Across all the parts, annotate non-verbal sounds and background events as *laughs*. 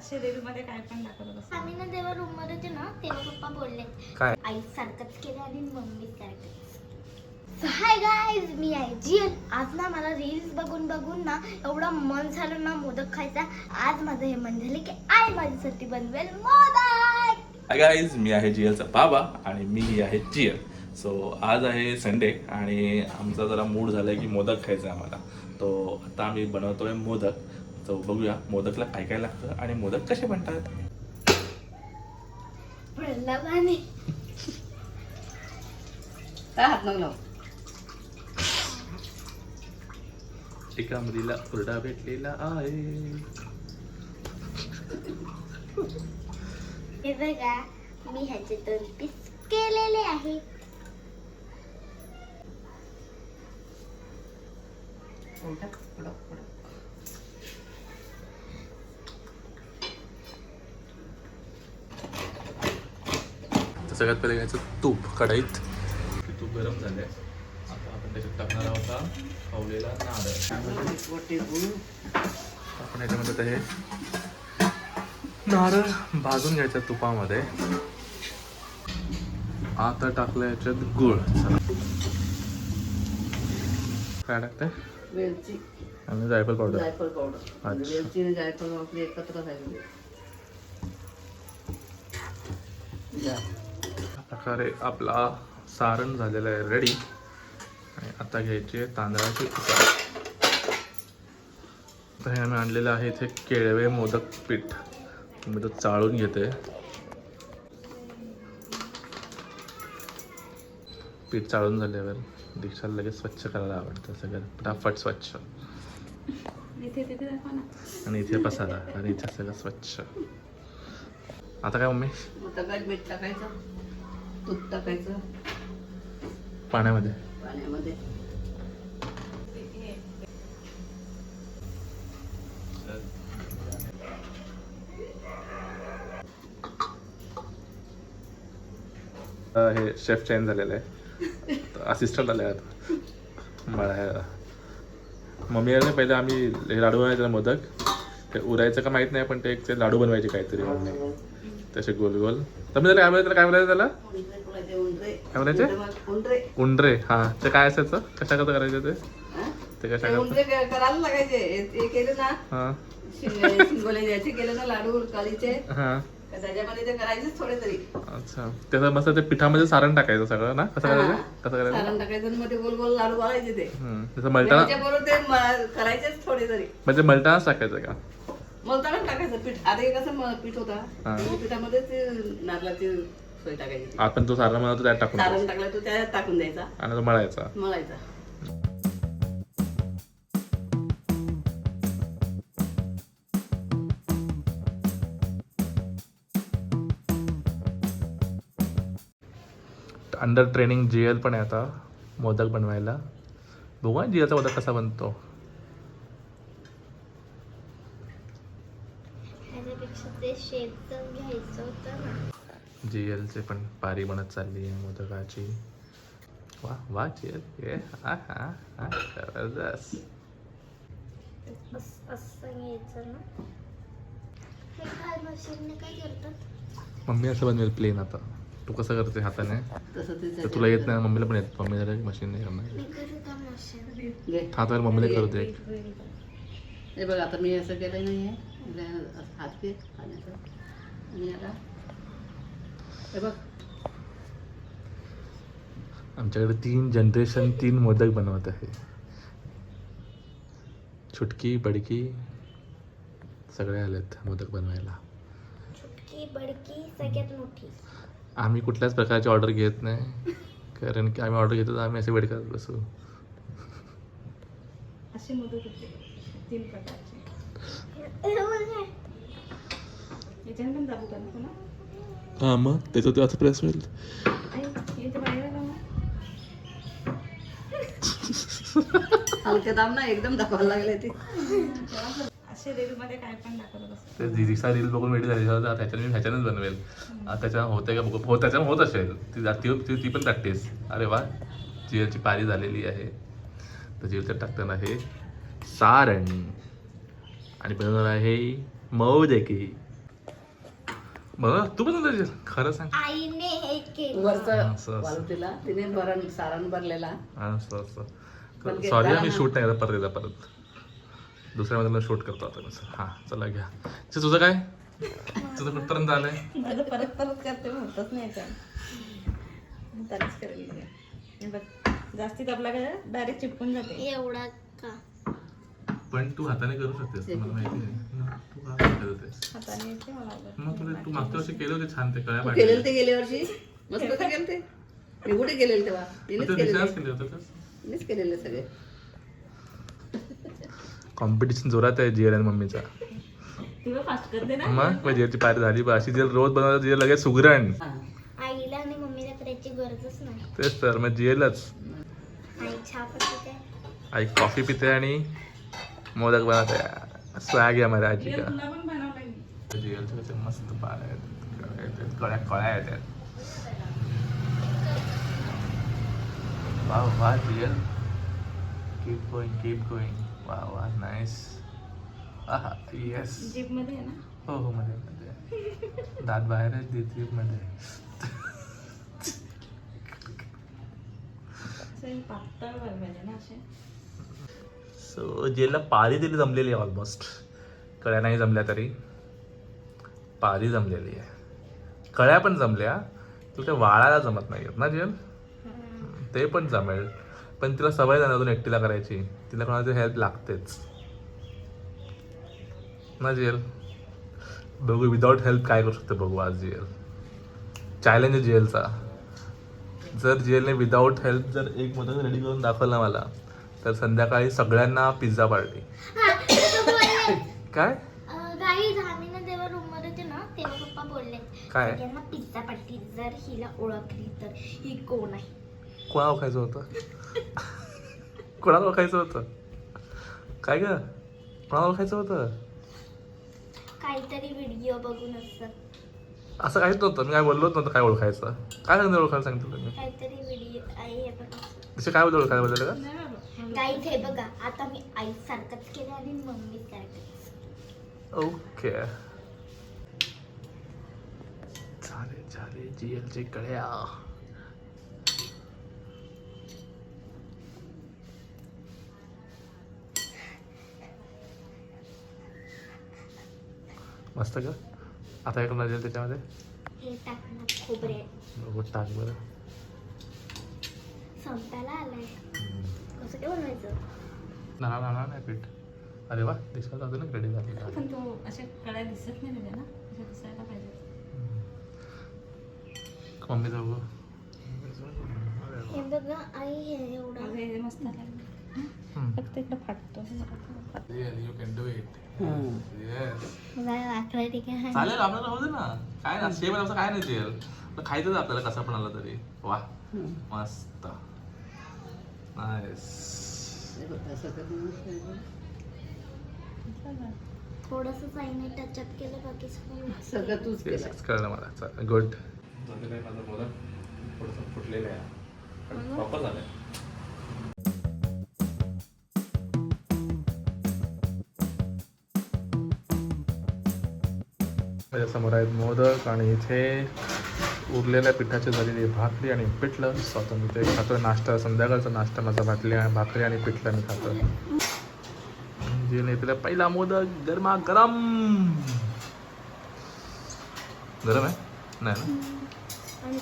असे रेल्वे मध्ये काय पण दाखवत असतात आम्ही ना तेव्हा रूममध्ये होते ना तेव्हा पप्पा बोलले काय? आई सारखंच केलं आणि मम्मी सारखंच. हाय गाईज मी आहे जियल. आज ना मला रील्स बघून बघून ना एवढं मन झालं ना मोदक खायचा. आज माझं हे मन झालं की आई माझ्यासाठी बनवेल मोदक. हाय गाईज मी आहे जियलचा बाबा आणि मी आहे जियल. सो आज आहे संडे आणि आमचा जरा मूड झालाय की मोदक खायचा आहे आम्हाला. तो आता आम्ही बनवतोय मोदक. तो बघूया. मोदकला काय काय लागतं आणि मोदक कसे बनतात? काय हात. एका मुलीला ओरडा भेटलेला आहे. हे बघा मी ह्याचे दोन पीस केलेले आहे उलटं, पुढं, पुढं. सगळ्यात पहिले घ्यायचं तूप कढईत. तूप गरम झालंय. आता आपण त्याच्यात टाकणार आहोत खवलेला नारळ. आपण याच्यामध्ये आता हे नारळ भाजून घ्यायचं तुपामध्ये. आता टाकलं याच्यात गुळ. काय टाकतंय? वेलची. आणि जायफळ पावडर जायफळ पावडर अच्छा. वेलची आणि जायफळ आपली एकत्र झालेली या. प्रकारे आपला सारण झालेलं आहे रेडी आणि आता घ्यायची आहे तांदळाची पिठा. आता हे आम्ही आणलेलं आहे इथे केळवे मोदक पीठ. मी तो चाळून घेते. पीठ चाळून झाल्यावर दीक्षाला लगेच स्वच्छ करायला आवडतं सगळं. फटाफट स्वच्छ. आणि इथे पसारा. आणि इथे सगळं स्वच्छ. आता काय मम्मी? मीठ टाकायचं. पाण्यामध्ये. पाण्यामध्ये. हे शेफ चेंज झालेलं आहे. असिस्टंट आले आता मळायला मम्मी याने पहिले आम्ही हे लाडू बनवायचे मोदक. ते उरायचं का माहीत नाही पण ते एक ते लाडू बनवायचे काहीतरी. मम्मी तसे गोल गोल तर त्याला काय बोलायचं काय बोलायचं त्याला. काय म्हणायचे? उंडरे- हा. ते काय असायचं? कशा कसं करायचं ते? ते कशा करायला लागायचे. केले ना शिंग- शिंगोले द्यायचे केले ना लाडू कालीचे त्याच्यामध्ये ते करायचेच थोडे तरी अच्छा त्याचं मस्त ते पिठामध्ये सारण टाकायचं सगळं ना? कसं करायचं? कसं करायचं? सारण टाकायचं गोल गोल लाडू वाळायचे ते. हम्म. त्याचं मलटाणा त्याच्याबरोबर ते म- करायचेच थोडे तरी म्हणजे मलटाणाच टाकायचं का? मलताना टाकायचं पीठ. आता कसं पीठ होता? पिठामध्ये ते नारळाची सोय टाकायची. आपण तो सारण बनवतो त्यात टाकून सारण टाकलं तो त्यात टाकून द्यायचा. आणि तो मळायचा. मळायचा. अंडर ट्रेनिंग जी एल पण आहे आता मोदक बनवायला. बघू जी एलचा मोदक कसा बनतो. ते घ्यायचं होतं ना. जी एलचे पण पारी बनत चालली आहे मोदकाची. वा वा जी एल ये हा हा हा जबरदस्त. असं असं घ्यायचं ना. हे काय मशीनने काय करतात? मम्मी असं बनवेल प्लेन आता. तू कसं करते हाताने? तर तुला येत नाही मम्मीला पण येत. मम्मी जरा मशीन नाही करणार. हातावर मम्मीला करू दे. हे बघ आता मी असं केलं नाही आहे हात घे आणि आता हे बघ. आमच्याकडे तीन जनरेशन तीन मोदक बनवत आहे. छुटकी बडकी सगळे आलेत मोदक बनवायला. छुटकी बडकी सगळ्यात मोठी. आम्ही कुठल्याच प्रकारची ऑर्डर घेत नाही. कारण की आम्ही ऑर्डर घेतो तर आम्ही असे वेट करत बसू. असे मोदक होते. तीन प्रकारचे. *laughs* हे बघा. याच्याने पण दाबू करतो ना हां मग त्याचं ते असं प्रेस होईल हे ना हलके दाब ना एकदम दाबायला लागले ते असे काय पण ते रील बघून वेळ झाली त्याच्याने मी ह्याच्यानेच बनवेल आता त्याच्या होते का बघू हो त्याच्यानं होत असेल ती ती ती- ती पण प्रॅक्टिस अरे वा जियलची पारी झालेली आहे तर जियलचं टाकताना आहे सारण आणि बनवणार आहे मऊ देखी बरं तू पण खरं सांग. आईने हे केलं. वरचा असं, असं. वालूतीला तिने भरण सारण भरलेला असं असं. पण सॉरी मी. शूट नाही करत परत एकदा परत. दुसऱ्या मध्ये शूट करतो आता मी हां चला घ्या. चे, तुझं काय? तुझं कुठपर्यंत आलंय माझं परत परत करते होतच नाही का त्यालाच करेल मी. हे बघ जास्ती दाबला का? डायरेक्ट चिपकून जाते. एवढा का? पण तू हाताने करू शकतेस मला माहिती आहे. तू का करत होतेस हाताने येते मला आवडत. मग तुला तू मागच्या वर्षी केले होते छान ते कळ्या तू केलेलं पाडल्या. ते गेल्या वर्षी मस्त ते केलं ते मी कुठे केलेलं तेव्हा तिनेच केलेले केले होते का तिनेच केलेले सगळे कॉम्पिटिशन जोरात आहे जिएल आणि मम्मीचा. ती बघ फास्ट करते ना मग मग जिएलची पायरी झाली बा. अशी जिएल रोज बनवतात जिएल लगेच सुगरण. आईला आणि मम्मीला करायची गरजच नाही. तेच तर मग आई काय आई कॉफी पिते आणि मोदक बनवते. स्वॅग आहे माझ्या आजी का. जिएलचे कसे मस्त पाय आहेत. कळ्या कळ्या आहेत. वा वा GL keep going keep going वा वा नाईस येस हो हो मध्ये मध्ये. दात बाहेर आहेत जीपमध्ये असे पातळ पाहिजे ना असे? सो जेलला पारी तरी जमलेली आहे ऑलमोस्ट कळ्या नाही जमल्या तरी. पारी जमलेली आहे. कळ्या पण जमल्या तू त्या वाळाला जमत नाही आहेत ना जेल? ते पण जमेल. पण तिला सवय जाणार अजून एकटीला करायची. तिला कोणाची हेल्प लागतेच. ना जेल? बघू विदाऊट हेल्प काय करू शकते बघू आज जेल. चॅलेंज आहे जेलचा. जर जेलने विदाऊट हेल्प जर एक मदत रेडी करून दाखवला मला तर संध्याकाळी सगळ्यांना पिझ्झा पार्टी. काय? काही आम्ही ना तेव्हा रूममध्ये होते ना तेव्हा पप्पा बोलले काय? सगळ्यांना पिझ्झा पार्टी जर हिला ओळखली तर ही कोण आहे? कोणा ओळखायचं होतं? कोणाला ओळखायचं होतं? काय ग? कोणाला ओळखायचं होतं? काहीतरी व्हिडिओ बघून असतात असं काहीच नव्हतं. मी काय बोललोच नव्हतं काय ओळखायचं. काय सांगते ओळखायला सांगितलं तुम्ही? काहीतरी व्हिडिओ आई हे बघा. तिचे काय बद्दल ओळखायला बद्दल का नाही. गाईज हे बघा आता मी आई सारखंच केलं आणि मम्मी सारखंच ओके झाले झाले जी एलचे कळ्या मस्त का आता करणार जेल त्याच्यामध्ये? हे टाकणार खोबरे. बघू टाक बरं. संपायला आलाय. कसं काय बनवायचं नाना नाही पीठ. अरे वा दिसत अजून रेडी झाली पण तो असे कळ्या दिसत नाही त्याच्या ना असे दिसायला पाहिजे. मम्मी जाऊ. हे बघा आई हे एवढं. हे मस्त लागलं फक्त इकडं फाटतो. यू कॅन डू इट हा. चालेल आपल्याला होऊ दे ना. काय ना शेप असं काय नाही जेल. खायचंच आपल्याला कसं पण आलं तरी. वा. मस्त नाईस हे बघ, असं करून मस्त आहे बघ. थोडस आईने टचअप केलं बाकी सगळं सगळं तूच केलं. कळलं मला. चालेल गुड माझं मोदक थोडंसं फुटलेलं आहे. पण प्रॉपर झालं माझ्यासमोर आहेत मोदक आणि इथे उरलेल्या पिठाची झालेली भाकरी आणि पिठलं स्वतः मी ते खातो नाश्ता संध्याकाळचा नाश्ता माझा भाकरी भाकरी आणि पिठलं मी खातो. जे नाही तिला पहिला मोदक गरमा गरम. गरम आहे? नाही ना? आणि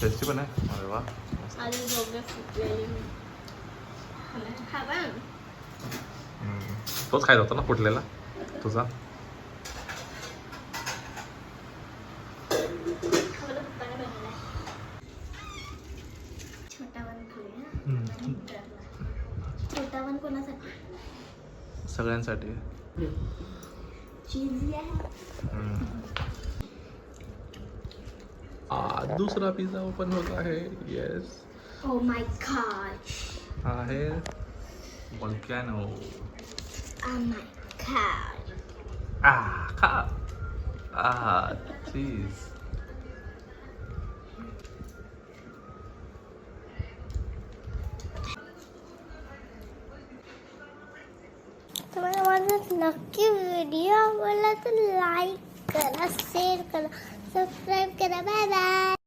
टेस्टी पण आहे? अरे वा. तोच खायचा होता ना फुटलेला? तुझा? सगळ्यांसाठी. दुसरा पिझ्झा ओपन होत आहे. येस ओ माय गॉड हा आहे वॉल्कॅनो माय गॉड आ खा. आ चीज माझा नक्की व्हिडिओ आवडला तर लाईक करा शेअर करा सबस्क्राईब करा. Bye bye